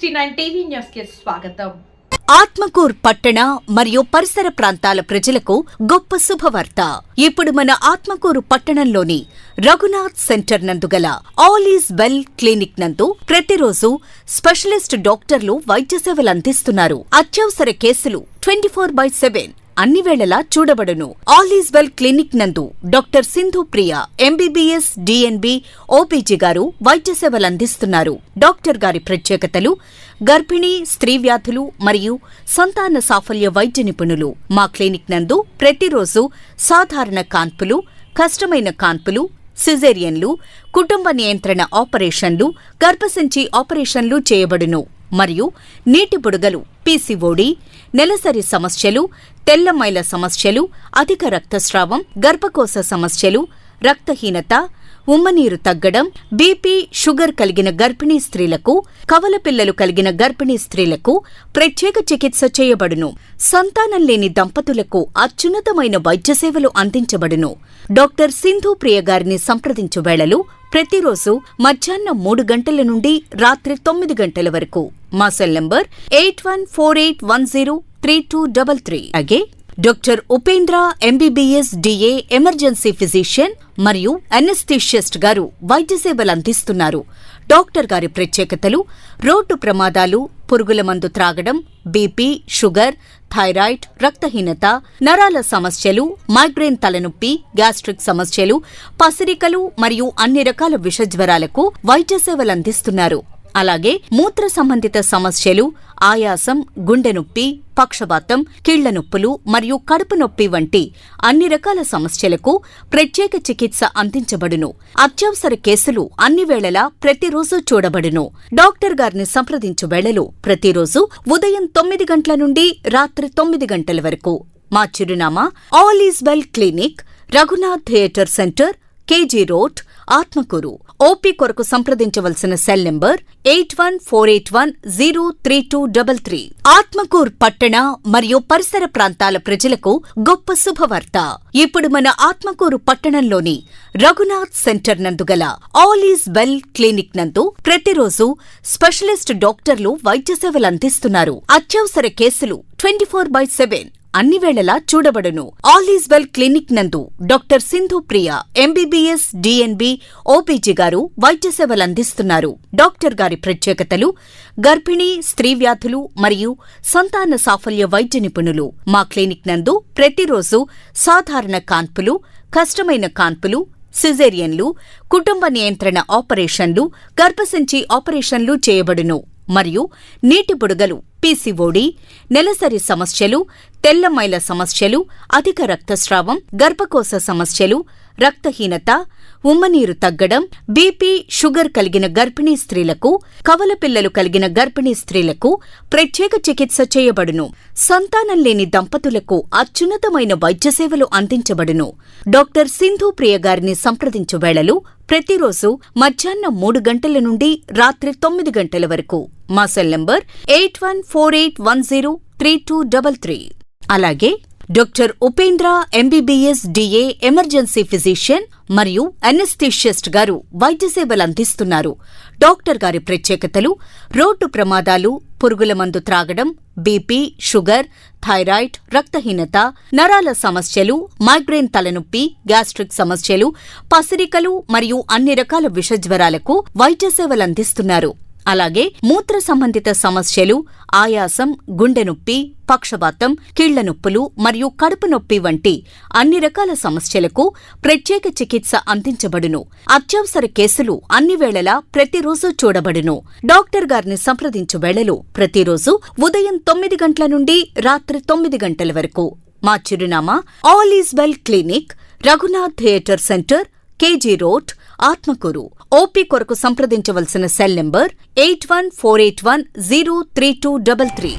Sixty nine TV న్యూస్కి స్వాగతం. ఆత్మకూర్ పట్టణ మరియు పరిసర ప్రాంతాల ప్రజలకు గొప్ప శుభవార్త. ఇప్పుడు మన ఆత్మకూరు పట్టణంలోని రఘునాథ్ సెంటర్ నందు గల ఆల్ ఈజ్ వెల్ క్లినిక్ నందు ప్రతిరోజు స్పెషలిస్ట్ డాక్టర్లు వైద్య సేవలు అందిస్తున్నారు. అత్యవసర కేసులు ట్వంటీ ఫోర్ బై సెవెన్. అన్ని వేళలా చూడబడును. ఆల్ ఈజ్ వెల్ క్లినిక్ నందు doctor Sindhu Priya MBBS DNB OBG గారు వైద్య సేవలు అందిస్తున్నారు. డాక్టర్ గారి ప్రత్యేకతలు గర్భిణీ స్త్రీ వ్యాధులు మరియు సంతాన సాఫల్య వైద్య నిపుణులు. మా క్లినిక్ నందు ప్రతిరోజు సాధారణ కాన్పులు కష్టమైన కాన్పులు సిజేరియన్లు కుటుంబ నియంత్రణ ఆపరేషన్లు గర్భసంచి ఆపరేషన్లు చేయబడును. మరియు నీటి బుడగలు పీసీఓడి నెలసరి సమస్యలు తెల్లమైల సమస్యలు అధిక రక్తస్రావం గర్భకోశ సమస్యలు రక్తహీనత ఉమ్మనీరు తగ్గడం బీపీ షుగర్ కలిగిన గర్భిణీ స్త్రీలకు కవల పిల్లలు కలిగిన గర్భిణీ స్త్రీలకు ప్రత్యేక చికిత్స చేయబడును. సంతానం లేని దంపతులకు అత్యున్నతమైన వైద్య సేవలు అందించబడును. డాక్టర్ సింధు ప్రియ గారిని సంప్రదించు వేళలు ప్రతిరోజు మధ్యాహ్నం మూడు గంటల నుండి రాత్రి తొమ్మిది గంటల వరకు. మా cell number eight one four eight one zero three two double three. అగే doctor Upendra MBBS DA emergency physician మరియు అనస్థీషియస్ట్ గారు వైద్య సేవలు అందిస్తున్నారు. డాక్టర్ గారి ప్రత్యేకతలు రోడ్డు ప్రమాదాలు పురుగుల మందు త్రాగడం బీపీ షుగర్ థైరాయిడ్ రక్తహీనత నరాల సమస్యలు మైగ్రేన్ తలనొప్పి గ్యాస్ట్రిక్ సమస్యలు పసిరికలు మరియు అన్ని రకాల విషజ్వరాలకు వైద్య సేవలు అందిస్తున్నారు. అలాగే మూత్ర సంబంధిత సమస్యలు ఆయాసం గుండె నొప్పి పక్షవాతం కీళ్ళ నొప్పులు మరియు కడుపు నొప్పి వంటి అన్ని రకాల సమస్యలకు ప్రత్యేక చికిత్స అందించబడును. అత్యవసర కేసులు అన్ని వేళలా ప్రతిరోజు చూడబడును. డాక్టర్ గారిని సంప్రదించు వేళలు ప్రతిరోజు ఉదయం తొమ్మిది గంటల నుండి రాత్రి తొమ్మిది గంటల వరకు. మా చిరునామా all is well clinic Raghunath theatre centre KG road Atmakuru. OP కొరకు సంప్రదించవలసిన cell number eight one four eight one zero three two double three. Atmakur పట్టణ మరియు పరిసర ప్రాంతాల ప్రజలకు గొప్ప శుభవార్త. ఇప్పుడు మన ఆత్మకూరు పట్టణంలోని రఘునాథ్ సెంటర్ నందు గల ఆల్ ఈజ్ వెల్ క్లినిక్ నందు ప్రతిరోజు స్పెషలిస్ట్ డాక్టర్లు వైద్య సేవలు అందిస్తున్నారు. అత్యవసర కేసులు ట్వంటీ ఫోర్ బై సెవెన్. అన్ని వేళలా చూడబడును. ఆల్ ఈజ్ వెల్ క్లినిక్ నందు doctor Sindhu Priya MBBS DNB OBG గారు వైద్య సేవలు అందిస్తున్నారు. డాక్టర్ గారి ప్రత్యేకతలు గర్భిణీ స్త్రీ వ్యాధులు మరియు సంతాన సాఫల్య వైద్య నిపుణులు. మా క్లినిక్ నందు ప్రతిరోజు సాధారణ కాన్పులు కష్టమైన కాన్పులు సిజేరియన్లు కుటుంబ నియంత్రణ ఆపరేషన్లు గర్భసంచి ఆపరేషన్లు చేయబడును. మరియు నీటి బుడగలు పీసీఓడి నెలసరి సమస్యలు తెల్లమైల సమస్యలు అధిక రక్తస్రావం గర్భకోశ సమస్యలు రక్తహీనత ఉమ్మనీరు తగ్గడం బీపీ షుగర్ కలిగిన గర్భిణీ స్త్రీలకు కవల పిల్లలు కలిగిన గర్భిణీ స్త్రీలకు ప్రత్యేక చికిత్స చేయబడును. సంతానం లేని దంపతులకు అత్యున్నతమైన వైద్య సేవలు అందించబడును. డాక్టర్ సింధు ప్రియ గారిని సంప్రదించు వేళలు ప్రతిరోజు మధ్యాహ్నం మూడు గంటల నుండి రాత్రి తొమ్మిది గంటల వరకు. మా cell number eight one four eight one zero three two double three. అలాగే doctor Upendra MBBS DA emergency physician మరియు అనస్థీషియస్ట్ గారు వైద్య సేవలు అందిస్తున్నారు. డాక్టర్ గారి ప్రత్యేకతలు రోడ్డు ప్రమాదాలు పురుగుల మందు త్రాగడం బీపీ షుగర్ థైరాయిడ్ రక్తహీనత నరాల సమస్యలు మైగ్రేన్ తలనొప్పి గ్యాస్ట్రిక్ సమస్యలు పసిరికలు మరియు అన్ని రకాల విషజ్వరాలకు వైద్య సేవలు అందిస్తున్నారు. అలాగే మూత్ర సంబంధిత సమస్యలు ఆయాసం గుండె నొప్పి పక్షవాతం కీళ్ళ నొప్పులు మరియు కడుపు నొప్పి వంటి అన్ని రకాల సమస్యలకు ప్రత్యేక చికిత్స అందించబడును. అత్యవసర కేసులు అన్ని వేళలా ప్రతిరోజు చూడబడును. డాక్టర్ గారిని సంప్రదించు వేళలు ప్రతిరోజు ఉదయం తొమ్మిది గంటల నుండి రాత్రి తొమ్మిది గంటల వరకు. మా చిరునామా all is well clinic Raghunath theatre centre KG road Atmakuru. OP కొరకు సంప్రదించవలసిన cell number eight one four eight one zero three two double three.